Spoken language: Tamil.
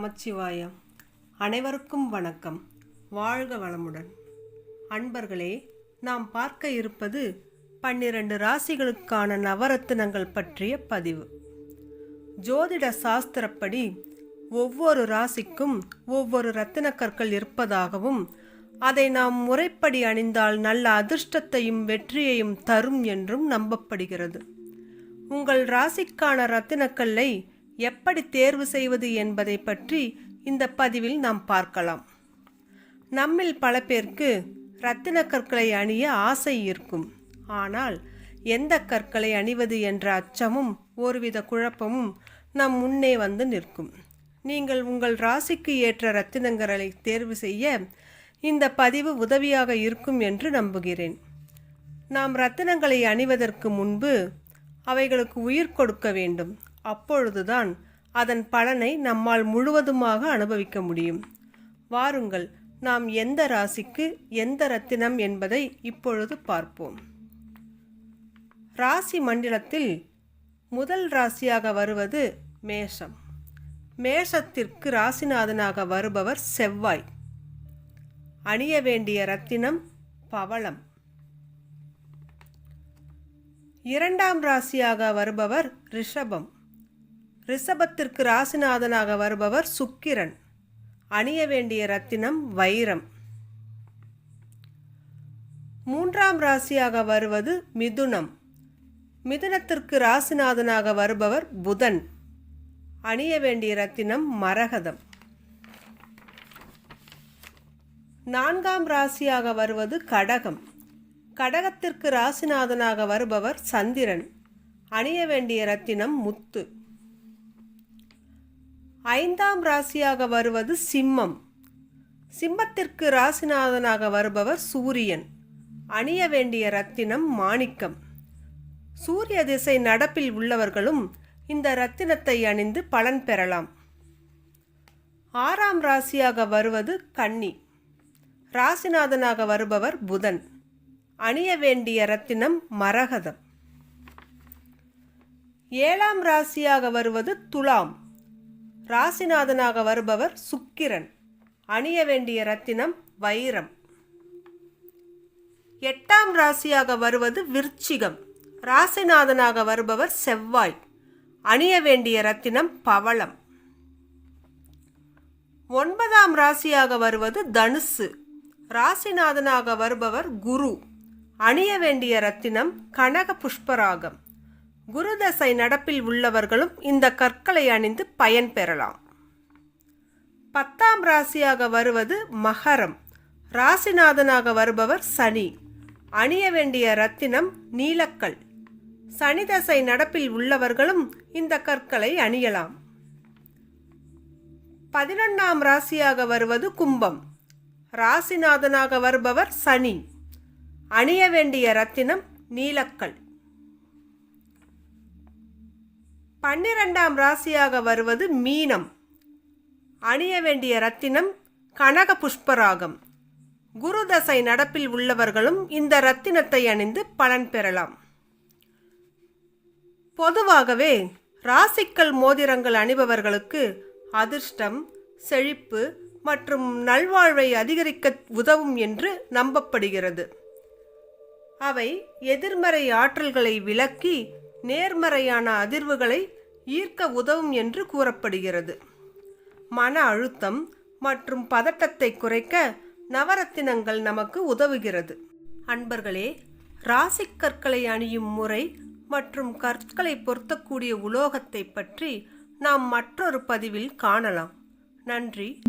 நமச்சிவாய அனைவருக்கும் வணக்கம். வாழ்க வளமுடன். அன்பர்களே நாம் பார்க்க இருப்பது பன்னிரண்டு ராசிகளுக்கான நவரத்தினங்கள் பற்றிய பதிவு. ஜோதிட சாஸ்திரப்படி ஒவ்வொரு ராசிக்கும் ஒவ்வொரு ரத்தின கற்கள் இருப்பதாகவும் அதை நாம் முறைப்படி அணிந்தால் நல்ல அதிர்ஷ்டத்தையும் வெற்றியையும் தரும் என்றும் நம்பப்படுகிறது. உங்கள் ராசிக்கான ரத்தினக்கல்லை எப்படி தேர்வு செய்வது என்பதை பற்றி இந்த பதிவில் நாம் பார்க்கலாம். நம்மில் பல பேருக்கு ரத்தின கற்களை அணிய ஆசை இருக்கும். ஆனால் எந்த கற்களை அணிவது என்ற அச்சமும் ஒருவித குழப்பமும் நம் முன்னே வந்து நிற்கும். நீங்கள் உங்கள் ராசிக்கு ஏற்ற ரத்தினங்களை தேர்வு செய்ய இந்த பதிவு உதவியாக இருக்கும் என்று நம்புகிறேன். நாம் ரத்தினங்களை அணிவதற்கு முன்பு அவைகளுக்கு உயிர் கொடுக்க வேண்டும். அப்பொழுதுதான் அதன் பலனை நம்மால் முழுவதுமாக அனுபவிக்க முடியும். வாருங்கள் நாம் எந்த ராசிக்கு எந்த ரத்தினம் என்பதை இப்பொழுது பார்ப்போம். ராசி மண்டலத்தில் முதல் ராசியாக வருவது மேஷம். மேஷத்திற்கு ராசிநாதனாக வருபவர் செவ்வாய். அணிய வேண்டிய ரத்தினம் பவளம். இரண்டாம் ராசியாக வருபவர் ரிஷபம். ரிஷபத்திற்கு ராசிநாதனாக வருபவர் சுக்கிரன். அணிய வேண்டிய ரத்தினம் வைரம். மூன்றாம் ராசியாக வருவது மிதுனம். மிதுனத்திற்கு ராசிநாதனாக வருபவர் புதன். அணிய வேண்டிய ரத்தினம் மரகதம். நான்காம் ராசியாக வருவது கடகம். கடகத்திற்கு ராசிநாதனாக வருபவர் சந்திரன். அணிய வேண்டிய ரத்தினம் முத்து. ஐந்தாம் ராசியாக வருவது சிம்மம். சிம்மத்திற்கு ராசிநாதனாக வருபவர் சூரியன். அணிய வேண்டிய ரத்தினம் மாணிக்கம். சூரிய திசை நடப்பில் உள்ளவர்களும் இந்த ரத்தினத்தை அணிந்து பலன் பெறலாம். ஆறாம் ராசியாக வருவது கன்னி. ராசிநாதனாக வருபவர் புதன். அணிய வேண்டிய ரத்தினம் மரகதம். ஏழாம் ராசியாக வருவது துலாம். ராசிநாதனாக வருபவர் சுக்கிரன். அணிய வேண்டிய ரத்தினம் வைரம். எட்டாம் ராசியாக வருவது விருச்சிகம். ராசிநாதனாக வருபவர் செவ்வாய். அணிய வேண்டிய ரத்தினம் பவளம். ஒன்பதாம் ராசியாக வருவது தனுசு. ராசிநாதனாக வருபவர் குரு. அணிய வேண்டிய ரத்தினம் கனக புஷ்பராகம் குருதசை நடப்பில் உள்ளவர்களும் இந்த கற்களை அணிந்து பயன் பெறலாம். பத்தாம் ராசியாக வருவது மகரம். ராசிநாதனாக வருபவர் சனி. அணிய வேண்டிய ரத்தினம் நீலக்கல். சனிதசை நடப்பில் உள்ளவர்களும் இந்த கற்களை அணியலாம். பதினொன்றாம் ராசியாக வருவது கும்பம். ராசிநாதனாக வருபவர் சனி. அணிய வேண்டிய ரத்தினம் நீலக்கல். பன்னிரெண்டாம் ராசியாக வருவது மீனம். அணிய வேண்டிய ரத்தினம் கனக புஷ்பராகம். குரு தசை நடப்பில் உள்ளவர்களும் இந்த ரத்தினத்தை அணிந்து பலன் பெறலாம். பொதுவாகவே ராசிக்கல் மோதிரங்கள் அணிபவர்களுக்கு அதிர்ஷ்டம் செழிப்பு மற்றும் நல்வாழ்வை அதிகரிக்க உதவும் என்று நம்பப்படுகிறது. அவை எதிர்மறை ஆற்றல்களை விலக்கி நேர்மறையான அதிர்வுகளை ஈர்க்க உதவும் என்று கூறப்படுகிறது. மன அழுத்தம் மற்றும் பதட்டத்தை குறைக்க நவரத்தினங்கள் நமக்கு உதவுகிறது. அன்பர்களே ராசிக் கற்களை அணியும் முறை மற்றும் கற்களை பொருத்தக்கூடிய உலோகத்தை பற்றி நாம் மற்றொரு பதிவில் காணலாம். நன்றி.